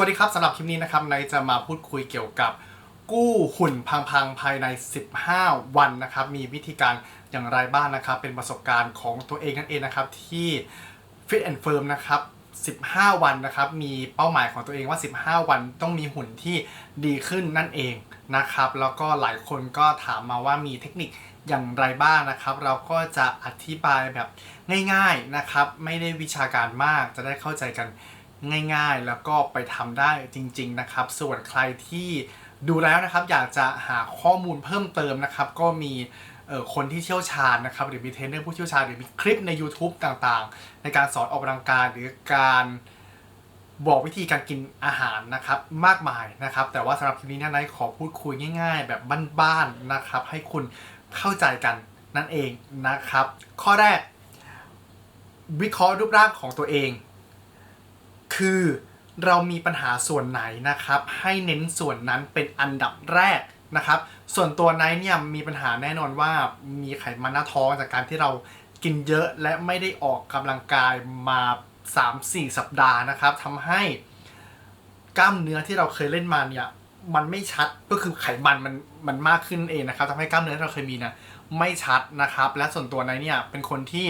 วัสดีครับสำหรับคลิปนี้นะครับนายจะมาพูดคุยเกี่ยวกับ กู้หุ่นพังๆภายใน 15 วันนะครับ มีวิธีการอย่างไรบ้างนะครับ เป็นประสบการณ์ของตัวเองนั่นเองนะครับ ที่ Fit and Firm นะครับ 15 วันนะครับ มีเป้าหมายของตัวเองว่า 15 วันต้องมีหุ่นที่ดีขึ้นนั่นเองนะครับ แล้วก็หลายคนก็ถามมาว่ามีเทคนิคอย่างไรบ้างนะครับ เราก็จะอธิบายแบบง่าย ๆนะครับ ไม่ได้วิชาการมากจะได้เข้าใจกัน ง่ายๆ แล้วก็ไปทำได้จริง ๆ นะครับ ส่วนใครที่ดูแล้วนะครับ อยากจะหาข้อมูลเพิ่มเติมนะครับ ก็มีคนที่เชี่ยวชาญนะครับ หรือมีเทรนเนอร์ผู้เชี่ยวชาญหรือมีคลิปใน YouTube ต่างๆ ในการสอนออกกำลังกายหรือการบอกวิธีการกินอาหารนะครับมากมายนะครับ แต่ว่าสำหรับคลิปนี้นยนายขอพูดคุยง่าย ๆ แบบบ้านๆนะครับ ให้คุณเข้าใจกันนั่นเองนะครับ ข้อแรก วิเคราะห์รูปร่างของตัวเอง คือเรามีปัญหาส่วนไหนนะครับ ให้เน้นส่วนนั้นเป็นอันดับแรกนะครับ ส่วนตัวไนท์เนี่ยมีปัญหาแน่นอนว่ามีไขมันหน้าท้องจากการที่เรากินเยอะและไม่ได้ออกกำลังกายมา 3-4 สัปดาห์นะครับทำให้กล้ามเนื้อที่เราเคยเล่นมาเนี่ยมันไม่ชัดก็คือไขมันมันมันมากขึ้นเองนะครับทำให้กล้ามเนื้อที่เราเคยมีเนี่ยไม่ชัดนะครับ และส่วนตัวไนท์เนี่ยเป็นคนที่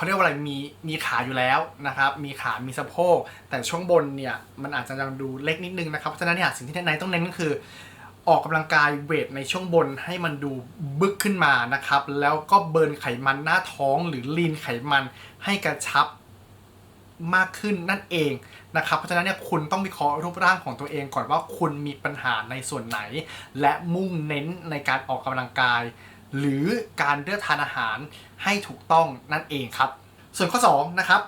เขาเรียกว่าอะไรมีมีขาอยู่แล้วนะครับมีขา มีสะโพก แต่ช่วงบนเนี่ยมันอาจจะยังดูเล็กนิดนึงนะครับเพราะฉะนั้นเนี่ยสิ่งที่นายต้องเน้นก็คือ ออกกำลังกายเวทในช่วงบนให้มันดูบึกขึ้นมานะครับแล้วก็เบิร์นไขมันหน้าท้องหรือลีนไขมันให้กระชับมากขึ้นนั่นเองนะครับ เพราะฉะนั้นเนี่ยคุณต้องวิเคราะห์รูปร่างของตัวเองก่อนว่าคุณมีปัญหาในส่วนไหน และมุ่งเน้นในการออกกำลังกาย หรือการเลือกทานอาหารให้ถูกต้องนั่นเองครับ ส่วนข้อ2นะครับ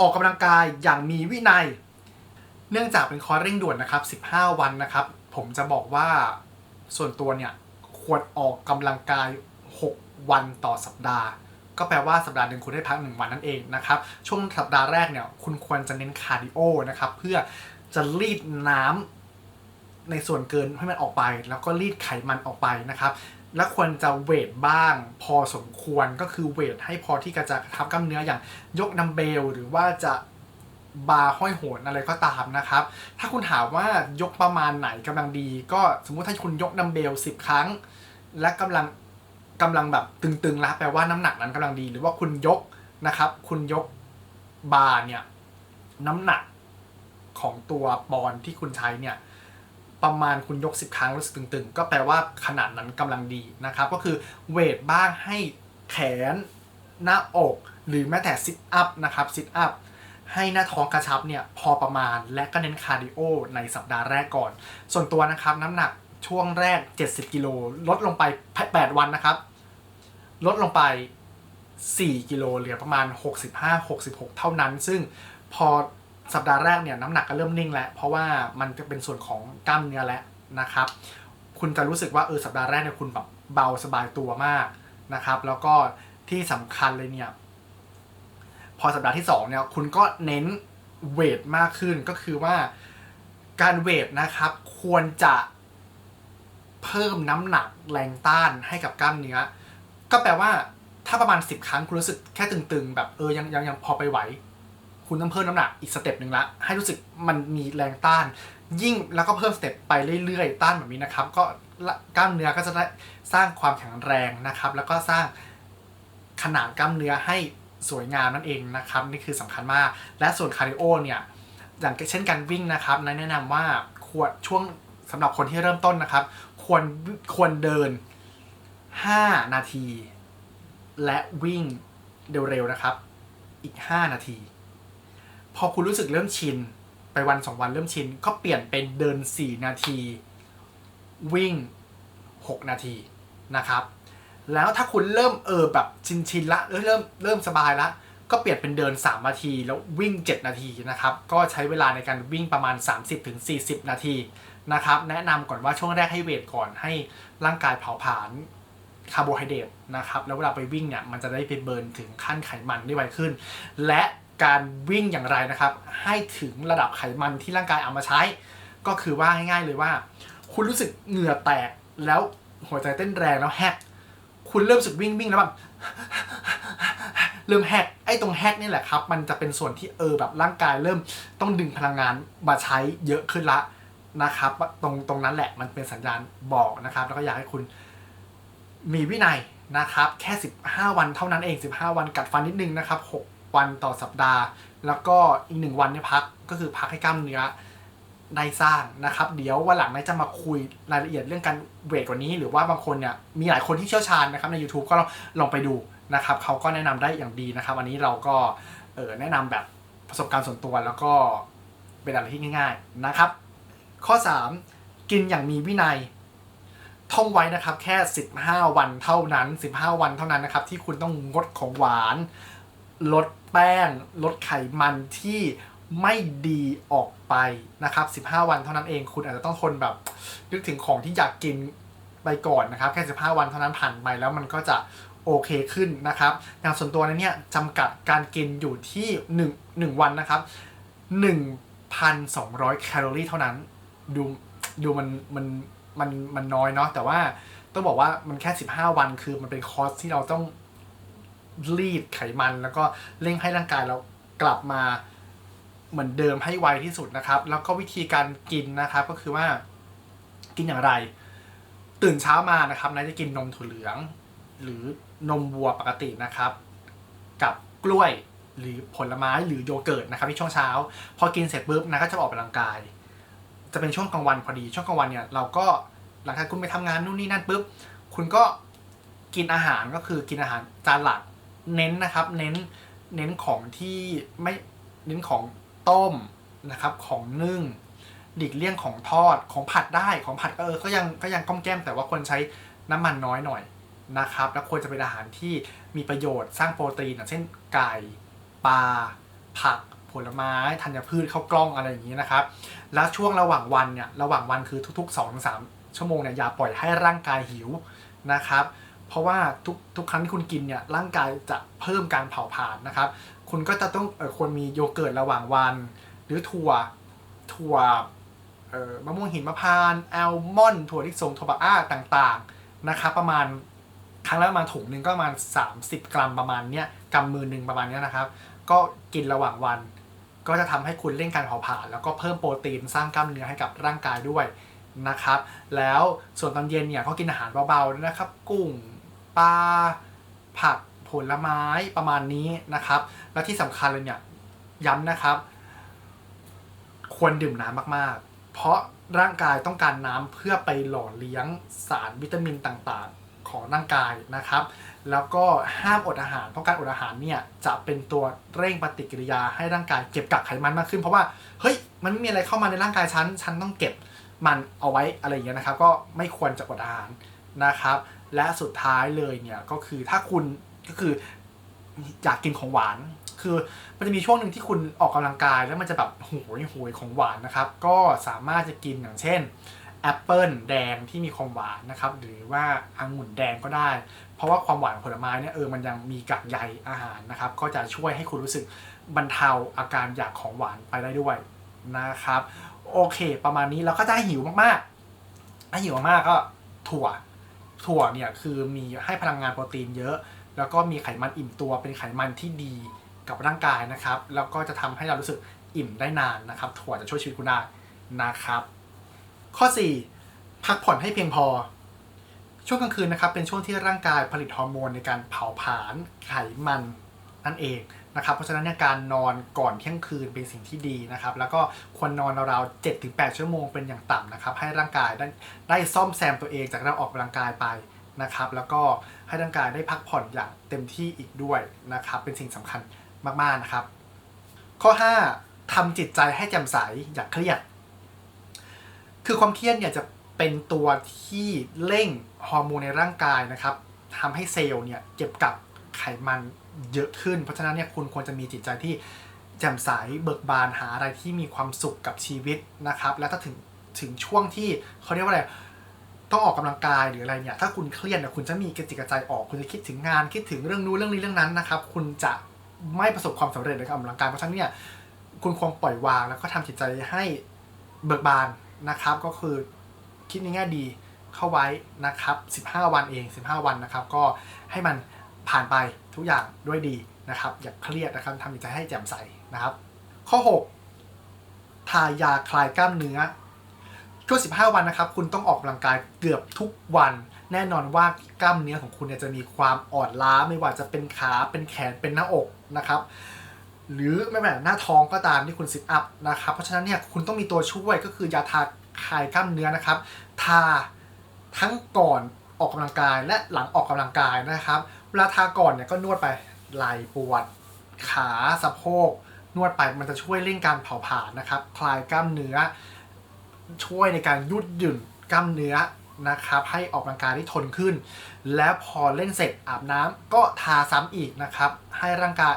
ออกกำลังกายอย่างมีวินัย เนื่องจากเป็นคอร์สเร่งด่วนนะครับ 15 วันนะครับ ผมจะบอกว่าส่วนตัวเนี่ยควรออกกำลังกาย 6 วันต่อสัปดาห์ ก็แปลว่าสัปดาห์หนึ่งคุณได้พักหนึ่งวันนั่นเองนะครับ ช่วงสัปดาห์แรกเนี่ยคุณควรจะเน้นคาร์ดิโอนะครับเพื่อจะรีดน้ำในส่วนเกินให้มันออกไป แล้วก็รีดไขมันออกไปนะครับ และควรจะเวทบ้างพอสมควรก็คือเวทให้พอที่จะกระทับกล้ามเนื้ออย่างยกดัมเบลหรือว่าจะบาร์ห้อยโหนอะไรก็ตามนะครับ ถ้าคุณถามว่ายกประมาณไหนกำลังดี ก็สมมุติถ้าคุณยกดัมเบล 10 ครั้ง และกำลังกำลังแบบตึงๆแล้วแปลว่าน้ำหนักนั้นกำลังดี หรือว่าคุณยกนะครับ คุณยกบาร์เนี่ยน้ำหนักของตัวปอนที่คุณใช้เนี่ย ประมาณคุณยก 10 ครั้งรู้สึกตึงๆ ก็แปลว่าขนาดนั้นกำลังดีนะครับ ก็คือเวทบ้างให้แขน หน้าอก หรือแม้แต่ซิทอัพนะครับซิทอัพให้หน้าท้องกระชับเนี่ยพอประมาณและก็เน้นคาร์ดิโอในสัปดาห์แรกก่อน ส่วนตัวนะครับน้ำหนักช่วงแรก 70 กิโลลดลงไป 8 วันนะครับ ลดลงไป 4 กิโลเหลือประมาณ 65-66 เท่านั้น ซึ่งพอ สัปดาห์แรกเนี่ยน้ำหนักก็เริ่มนิ่งแล้ว เพราะว่ามันจะเป็นส่วนของกล้ามเนื้อแล้วนะครับ คุณจะรู้สึกว่าเออสัปดาห์แรกเนี่ยคุณแบบเบาสบายตัวมากนะครับ แล้วก็ที่สำคัญเลยเนี่ยพอสัปดาห์ที่สองเนี่ยคุณก็เน้นเวทมากขึ้นก็คือว่าการเวทนะครับควรจะเพิ่มน้ำหนักแรงต้านให้กับกล้ามเนื้อ ก็แปลว่าถ้าประมาณ 10 ครั้งคุณรู้สึกแค่ตึงๆ แบบเออยังยังยังพอไปไหว คุณต้องเพิ่มน้ำหนักอีกสเต็ปหนึ่งละ ให้รู้สึกมันมีแรงต้าน ยิ่งแล้วก็เพิ่มสเต็ปไปเรื่อยๆ ต้านแบบนี้นะครับ ก็กล้ามเนื้อก็จะได้สร้างความแข็งแรงนะครับ แล้วก็สร้างขนาดกล้ามเนื้อให้สวยงามนั่นเองนะครับ นี่คือสำคัญมาก และส่วนคาร์ดิโอเนี่ยอย่างเช่นการวิ่งนะครับนายแนะนำว่าควรช่วงสำหรับคนที่เริ่มต้นนะครับ ควรควรเดิน 5 นาที และวิ่งเร็วๆนะครับ อีก 5 นาที พอคุณรู้สึกเริ่มชิน ไปวันสองวันเริ่มชิน ก็เปลี่ยนเป็นเดิน 4 นาที วิ่ง 6 นาทีนะครับ แล้วถ้าคุณเริ่มเออแบบชินชินละเออเริ่มเริ่มสบายละก็เปลี่ยนเป็นเดิน 3 นาที แล้ววิ่ง 7 นาทีนะครับ ก็ใช้เวลาในการวิ่งประมาณ 30-40 นาทีนะครับ แนะนำก่อนว่าช่วงแรกให้เวทก่อนให้ร่างกายเผาผลาญคาร์โบไฮเดรตนะครับ แล้วเวลาไปวิ่งเนี่ยมันจะได้ไปเบิร์นถึงขั้นไขมันได้ไวขึ้น และ การวิ่งอย่างไรนะครับ ให้ถึงระดับไขมันที่ร่างกายเอามาใช้ ก็คือว่าง่ายๆเลยว่า คุณรู้สึกเหงื่อแตกแล้วหัวใจเต้นแรงแล้วแฮกคุณเริ่มสึกวิ่งวิ่งแล้วแบบเริ่มแฮกไอ้ตรงแฮกนี่แหละครับ มันจะเป็นส่วนที่เออแบบร่างกายเริ่มต้องดึงพลังงานมาใช้เยอะขึ้นละนะครับ ตรงตรงนั้นแหละมันเป็นสัญญาณบอกนะครับ แล้วก็อยากให้คุณมีวินัยนะครับ แค่ 15 วันเท่านั้นเอง 15 วันกัดฟันนิดนึงนะครับ6 วันต่อสัปดาห์ แล้วก็อีกหนึ่งวันเนี่ยพักก็คือพักให้กล้ามเนื้อได้สร้างนะครับ เดี๋ยววันหลังนายจะมาคุยรายละเอียดเรื่องการเวทกว่านี้ หรือว่าบางคนเนี่ยมีหลายคนที่เชี่ยวชาญนะครับใน YouTube ก็ลองลองไปดูนะครับเขาก็แนะนำได้อย่างดีนะครับ อันนี้เราก็เออแนะนำแบบประสบการณ์ส่วนตัวแล้วก็เป็นอะไรที่ง่าย ๆนะครับ ข้อ 3 กินอย่างมีวินัย ท่องไว้นะครับแค่ 15 วันเท่านั้น 15 วันเท่านั้นนะครับที่คุณต้องงดของหวาน ลดแป้ง ลดไขมันที่ไม่ดีออกไปนะครับ 15 วันเท่านั้นเองคุณอาจจะต้องทนแบบ นึกถึงของที่อยากกินไปก่อนนะครับ แค่ 15 วันเท่านั้นผ่านไปแล้วมันก็จะโอเคขึ้นนะครับ อย่างส่วนตัวนั้นเนี่ยจำกัดการกินอยู่ที่1 1วันนะครับ 1,200 แคลอรี่เท่านั้น ดูดูมันมันมันมันน้อยเนาะแต่ว่าต้องบอกว่ามันแค่ 15 วันคือมันเป็นคอร์สที่เราต้อง รีดไขมัน แล้วก็เร่งให้ร่างกายเรากลับมาเหมือนเดิมให้ไวที่สุดนะครับ แล้วก็วิธีการกินนะครับก็คือว่ากินอย่างไร ตื่นเช้ามานะครับนายจะกินนมถั่วเหลือง หรือนมวัวปกตินะครับ กับกล้วยหรือผลไม้หรือโยเกิร์ตนะครับในช่วงเช้า พอกินเสร็จปุ๊บนะก็จะออกกำลังกาย จะเป็นช่วงกลางวันพอดี ช่วงกลางวันเนี่ยเราก็หลังจากคุณไปทำงานนู่นนี่นั่นปุ๊บคุณก็กินอาหารก็คือกินอาหารจานหลัก เน้นนะครับเน้นเน้นของที่ไม่เน้นของต้มนะครับของนึ่งหลีกเลี่ยงของทอดของผัดได้ของผัดก็เออก็ยังก็ยังก้อมแก้มแต่ว่าควรใช้น้ำมันน้อยหน่อยนะครับแล้วควรจะเป็นอาหารที่มีประโยชน์สร้างโปรตีนอย่างเช่นไก่ปลาผักผลไม้ธัญพืชข้าวกล้องอะไรอย่างนี้นะครับ แล้วช่วงระหว่างวันเนี่ยระหว่างวันคือทุกๆ2อถึงสชั่วโมงเนี่ยอย่าปล่อยให้ร่างกายหิวนะครับ เพราะว่าทุกทุกครั้งที่คุณกินเนี่ยร่างกายจะเพิ่มการเผาผลาญนะครับ คุณก็จะต้องเออควรมีโยเกิร์ตระหว่างวัน หรือถั่วถั่วเออมะม่วงหินมะพร้าวแอลมอนถั่วลิสงถั่วบะอ้าต่างๆนะครับประมาณครั้งละประมาณถุงหนึ่งก็ประมาณ 30 กรัมประมาณเนี้ยกำมือหนึ่งประมาณเนี้ยนะครับ ก็กินระหว่างวัน ก็จะทำให้คุณเร่งการเผาผลาญแล้วก็เพิ่มโปรตีนสร้างกล้ามเนื้อให้กับร่างกายด้วยนะครับ แล้วส่วนตอนเย็นเนี่ยก็กินอาหารเบาๆนะครับ กุ้ง ปลาผักผลไม้ประมาณนี้นะครับ แล้วที่สำคัญเลยเนี่ยย้ำนะครับ ควรดื่มน้ำมากๆ เพราะร่างกายต้องการน้ำเพื่อไปหล่อเลี้ยงสารวิตามินต่างๆ ของร่างกายนะครับ แล้วก็ห้ามอดอาหาร เพราะการอดอาหารเนี่ยจะเป็นตัวเร่งปฏิกิริยาให้ร่างกายเก็บกักไขมันมากขึ้น เพราะว่าเฮ้ยมันไม่มีอะไรเข้ามาในร่างกายฉันฉันต้องเก็บมันเอาไว้อะไรอย่างเงี้ยนะครับ ก็ไม่ควรจะอดอาหารนะครับ และสุดท้ายเลยเนี่ยก็คือถ้าคุณก็คืออยากกินของหวาน คือมันจะมีช่วงหนึ่งที่คุณออกกำลังกายแล้วมันจะแบบโหยโหยของหวานนะครับ ก็สามารถจะกินอย่างเช่นแอปเปิลแดงที่มีความหวานนะครับ หรือว่าองุ่นแดงก็ได้ เพราะว่าความหวานของผลไม้เนี่ยเออมันยังมีกากใยอาหารนะครับ ก็จะช่วยให้คุณรู้สึกบรรเทาอาการอยากของหวานไปได้ด้วยนะครับ โอเค ประมาณนี้เราก็จะหิวมากๆถ้าหิวมากก็ถั่ว ถั่วเนี่ยคือมีให้พลังงานโปรตีนเยอะ แล้วก็มีไขมันอิ่มตัวเป็นไขมันที่ดีกับร่างกายนะครับ แล้วก็จะทำให้เรารู้สึกอิ่มได้นานนะครับ ถั่วจะช่วยชีวิตคุณได้นะครับ ข้อ 4 พักผ่อนให้เพียงพอ ช่วงกลางคืนนะครับเป็นช่วงที่ร่างกายผลิตฮอร์โมนในการเผาผลาญไขมันนั่นเองนะครับเพราะฉะนั้นเนี่ยการนอนก่อนเที่ยงคืนเป็นสิ่งที่ดีนะครับ แล้วก็ควรนอนราวๆ7-8 ชั่วโมงเป็นอย่างต่ำนะครับ ให้ร่างกายได้ได้ซ่อมแซมตัวเองจากเราออกกำลังกายไปนะครับ แล้วก็ให้ร่างกายได้พักผ่อนอย่างเต็มที่อีกด้วยนะครับ เป็นสิ่งสำคัญมากๆนะครับ ข้อ 5ทำจิตใจให้แจ่มใสอย่าเครียด คือความเครียดเนี่ยจะเป็นตัวที่เร่งฮอร์โมนในร่างกายนะครับทำให้เซลล์เนี่ยเก็บกับไขมัน เยอะขึ้น เพราะฉะนั้นเนี่ยคุณควรจะมีจิตใจที่แจ่มใสเบิกบานหาอะไรที่มีความสุขกับชีวิตนะครับ แล้วถ้าถึงถึงช่วงที่เขาเรียกว่าอะไรต้องออกกำลังกายหรืออะไรเนี่ยถ้าคุณเครียดเนี่ยคุณจะมีกระจิกกระใจออก คุณจะคิดถึงงานคิดถึงเรื่องนู้นเรื่องนี้เรื่องนั้นนะครับ คุณจะไม่ประสบความสำเร็จในการออกกำลังกายเพราะฉะนั้นเนี่ยคุณควรปล่อยวางแล้วก็ทำจิตใจให้เบิกบานนะครับ ก็คือคิดในแง่ดีเข้าไว้นะครับ 15 วันเอง 15 วันนะครับ ก็ให้มันผ่านไป ทุกอย่างด้วยดีนะครับ อย่าเครียดนะครับทำจิตใจให้แจ่มใสนะครับ ข้อ 6 ทายาคลายกล้ามเนื้อช่วง15 วันนะครับ คุณต้องออกกำลังกายเกือบทุกวัน แน่นอนว่ากล้ามเนื้อของคุณเนี่ยจะมีความอ่อนล้าไม่ว่าจะเป็นขาเป็นแขนเป็นหน้าอกนะครับหรือไม่แม้แต่หน้าท้องก็ตามที่คุณซิทอัพนะครับ เพราะฉะนั้นเนี่ยคุณต้องมีตัวช่วยก็คือยาทาคลายกล้ามเนื้อนะครับ ทาทั้งก่อนออกกำลังกายและหลังออกกำลังกายนะครับ ลาทาก่อนเนี่ยก็นวดไปไหล่ปวด ขาสะโพก นวดไปมันจะช่วยเร่งการเผาผลาญนะครับ คลายกล้ามเนื้อ ช่วยในการยืดหยุ่นกล้ามเนื้อนะครับให้ออกกำลังกายได้ทนขึ้น และพอเล่นเสร็จอาบน้ำก็ทาซ้ำอีกนะครับ ให้ร่างกาย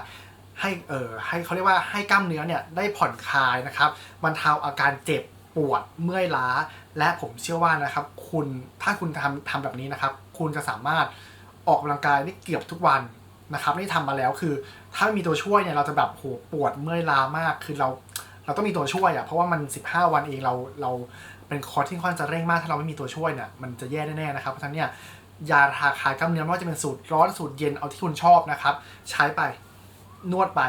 ให้เออให้เขาเรียกว่าให้กล้ามเนื้อเนี่ยได้ผ่อนคลายนะครับบรรเทาอาการเจ็บปวดเมื่อยล้า และผมเชื่อว่านะครับ คุณถ้าคุณทำทำแบบนี้นะครับ คุณจะสามารถ ออกกำลังกายได้เกือบทุกวันนะครับนี่ทำมาแล้วคือ ถ้ามีตัวช่วยเนี่ยเราจะแบบโหปวดเมื่อยล้ามากคือเราเราต้องมีตัวช่วยอะเพราะว่ามัน 15 วันเองเราเราเป็นคอร์สที่ค่อนข้างจะเร่งมาก ถ้าเราไม่มีตัวช่วยเนี่ยมันจะแย่แน่ๆนะครับเพราะฉะนั้นเนี่ยยาทาคลายกล้ามเนื้อไม่ว่าจะเป็นสูตรร้อนสูตรเย็นเอาที่คุณชอบนะครับ ใช้ไปนวดไป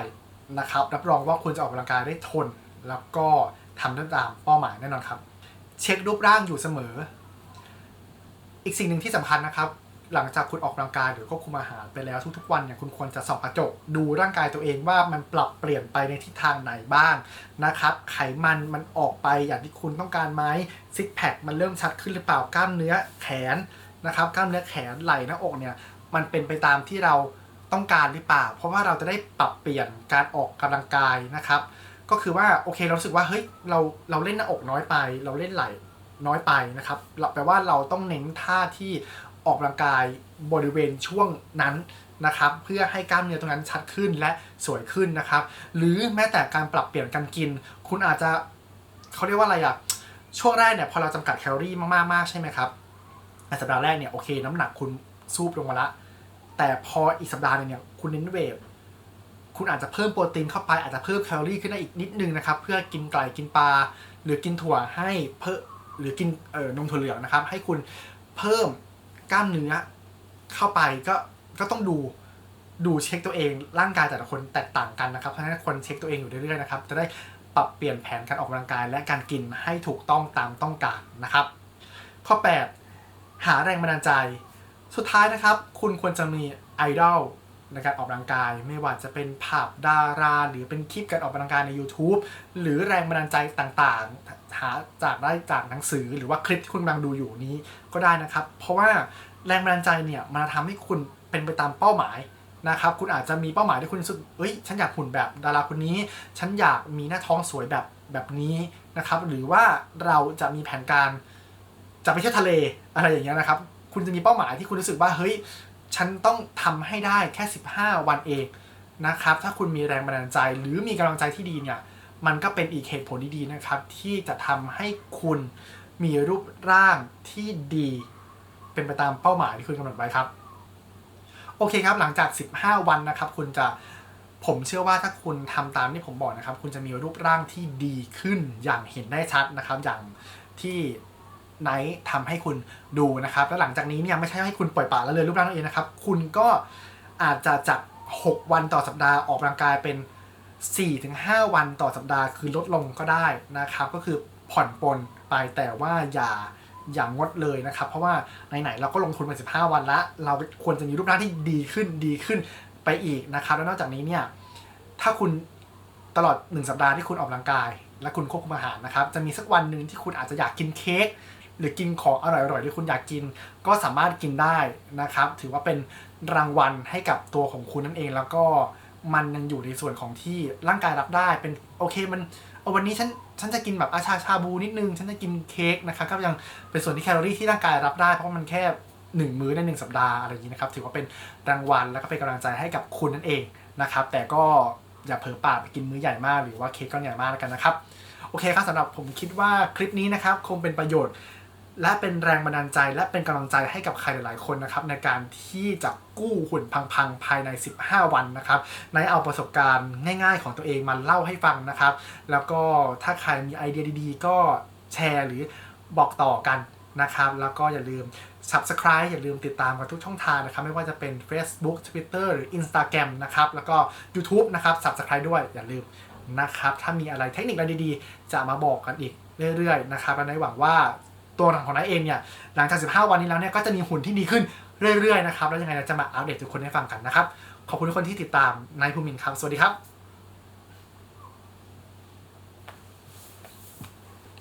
นะครับรับรองว่าคุณจะออกกำลังกายได้ทน แล้วก็ทำได้ตามเป้าหมายแน่นอนครับ เช็ครูปร่างอยู่เสมอ อีกสิ่งหนึ่งที่สำคัญนะครับ หลังจากคุณออกกำลังกายหรือควบคุมอาหารไปแล้วทุกๆวันเนี่ยคุณควรจะส่องกระจก ดูร่างกายตัวเองว่ามันปรับเปลี่ยนไปในทิศทางไหนบ้างนะครับไขมันมันออกไปอย่างที่คุณต้องการไหมซิกแพคมันเริ่มชัดขึ้นหรือเปล่ากล้ามเนื้อแขนนะครับกล้ามเนื้อแขนไหล่หน้าอกเนี่ยมันเป็นไปตามที่เราต้องการหรือเปล่า เพราะว่าเราจะได้ปรับเปลี่ยนการออกกำลังกายนะครับ ก็คือว่าโอเคเราสึกว่าเฮ้ยเราเราเล่นหน้าอกน้อยไป เราเล่นไหล่น้อยไปนะครับแปลว่าเราต้องเน้นท่าที่ ออกกำลังกายบริเวณช่วงนั้นนะครับเพื่อให้กล้ามเนื้อตรงนั้นชัดขึ้นและสวยขึ้นนะครับ หรือแม้แต่การปรับเปลี่ยนการกิน คุณอาจจะเขาเรียกว่าอะไรอะช่วงแรกเนี่ยพอเราจำกัดแคลอรี่มากๆมากใช่ไหมครับในสัปดาห์แรกเนี่ยโอเค น้ำหนักคุณซูบลงมาละ แต่พออีกสัปดาห์หนึงเนี่ยคุณเน้นเวทคุณอาจจะเพิ่มโปรตีนเข้าไปอาจจะเพิ่มแคลอรี่ขึ้นได้อีกนิดนึงนะครับ เพื่อกินไก่กินปลาหรือกินถั่วให้เพิ่มหรือกินเอ่อนมถั่วเหลืองนะครับ ให้คุณเพิ่ม กล้ามเนื้อเข้าไปก็ก็ต้องดูดูเช็คตัวเองร่างกายแต่ละคนแตกต่างกันนะครับเพราะฉะนั้นคนเช็คตัวเองอยู่เรื่อยๆนะครับจะได้ปรับเปลี่ยนแผนการออกกำลังกายและการกินให้ถูกต้องตามต้องการนะครับ ข้อ 8 หาแรงบันดาลใจ สุดท้ายนะครับ คุณควรจะมีไอดอล นการออกกำลังกายไม่ว่าจะเป็นภาพดารา หรือเป็นคลิปการออกกำลังกายใน YouTube หรือแรงบันดาลใจต่างๆ หาจากได้จากหนังสือหรือว่าคลิปที่คุณกำลังดูอยู่นี้ก็ได้นะครับ เพราะว่าแรงบันดาลใจเนี่ยมันทำให้คุณเป็นไปตามเป้าหมายนะครับคุณอาจจะมีเป้าหมายที่คุณรู้สึกเอ้ยฉันอยากหุ่นแบบดาราคนนี้ ฉันอยากมีหน้าท้องสวยแบบแบบนี้นะครับ หรือว่าเราจะมีแผนการจะไปเที่ยวทะเลอะไรอย่างเงี้ยนะครับ คุณจะมีเป้าหมายที่คุณรู้สึกว่าเฮ้ย ฉันต้องทำให้ได้แค่ 15 วันเองนะครับ ถ้าคุณมีแรงบันดาลใจหรือมีกำลังใจที่ดีเนี่ย มันก็เป็นอีกเหตุผลดีๆนะครับ ที่จะทำให้คุณมีรูปร่างที่ดี เป็นไปตามเป้าหมายที่คุณกำหนดไว้ครับ โอเคครับ หลังจาก 15 วันนะครับ คุณจะผมเชื่อว่าถ้าคุณทำตามที่ผมบอกนะครับ คุณจะมีรูปร่างที่ดีขึ้นอย่างเห็นได้ชัดนะครับ อย่างที่ ไนท์ทำให้คุณดูนะครับ แล้วหลังจากนี้เนี่ยไม่ใช่ให้คุณปล่อยปละละเลยรูปร่างตัวเองนะครับ คุณก็อาจจะจาก 6 วันต่อสัปดาห์ออกกำลังกายเป็น 4-5 วันต่อสัปดาห์คือลดลงก็ได้นะครับ ก็คือผ่อนปลนไปแต่ว่าอย่าอย่างงดเลยนะครับ เพราะว่าไหนๆเราก็ลงทุนไป15 วันละ เราควรจะมีรูปร่างที่ดีขึ้นดีขึ้นไปอีกนะครับ แล้วนอกจากนี้เนี่ยถ้าคุณตลอด 1 สัปดาห์ที่คุณออกกำลังกาย และคุณควบคุมอาหารนะครับ จะมีสักวันหนึ่งที่คุณอาจจะอยากกินเค้ก หรือกินของอร่อยๆที่คุณอยากกิน ก็สามารถกินได้นะครับ ถือว่าเป็นรางวัลให้กับตัวของคุณนั่นเอง แล้วก็มันยังอยู่ในส่วนของที่ร่างกายรับได้เป็นโอเคมันเอาวันนี้ฉันฉันจะกินแบบอาชาชาบูนิดนึง ฉันจะกินเค้กนะครับก็ยังเป็นส่วนที่แคลอรี่ที่ร่างกายรับได้เพราะมันแค่หนึ่งมื้อในหนึ่งสัปดาห์อะไรอย่างนี้นะครับถือว่าเป็นรางวัลแล้วก็เป็นกำลังใจให้กับคุณนั่นเองนะครับแต่ก็อย่าเผลอปากไปกินมื้อใหญ่มากหรือว่าเค้กก้อนใหญ่มากแล้วกันนะครับ โอเคครับสำหรับผมคิดว่าคลิปนี้นะครับ คงเป็นประโยชน์ และเป็นแรงบันดาลใจและเป็นกำลังใจให้กับใครหลาย ๆ คนนะครับในการที่จะกู้หุ่นพัง ๆ ภายใน 15 วันนะครับในเอาประสบการณ์ง่าย ๆ ของตัวเองมาเล่าให้ฟังนะครับ แล้วก็ถ้าใครมีไอเดียดี ๆ ก็แชร์หรือบอกต่อกันนะครับ แล้วก็อย่าลืม Subscribe อย่าลืมติดตามกันทุกช่องทางนะครับ ไม่ว่าจะเป็น Facebook Twitter หรือ Instagram นะครับ แล้วก็ YouTube นะครับ Subscribe ด้วยอย่าลืมนะครับ ถ้ามีอะไรเทคนิคอะไรดีๆ จะมาบอกกันอีกเรื่อย ๆ นะครับและในหวังว่า ตัวหลังของนายเองเนี่ยหลังจาก 15 วันนี้แล้วเนี่ยก็จะมีหุ่นที่ดีขึ้นเรื่อยๆนะครับแล้วยังไงเราจะมาอัปเดตทุกคนให้ฟังกันนะครับขอบคุณทุกคนที่ติดตามนายภูมินทร์ครับสวัสดีครับ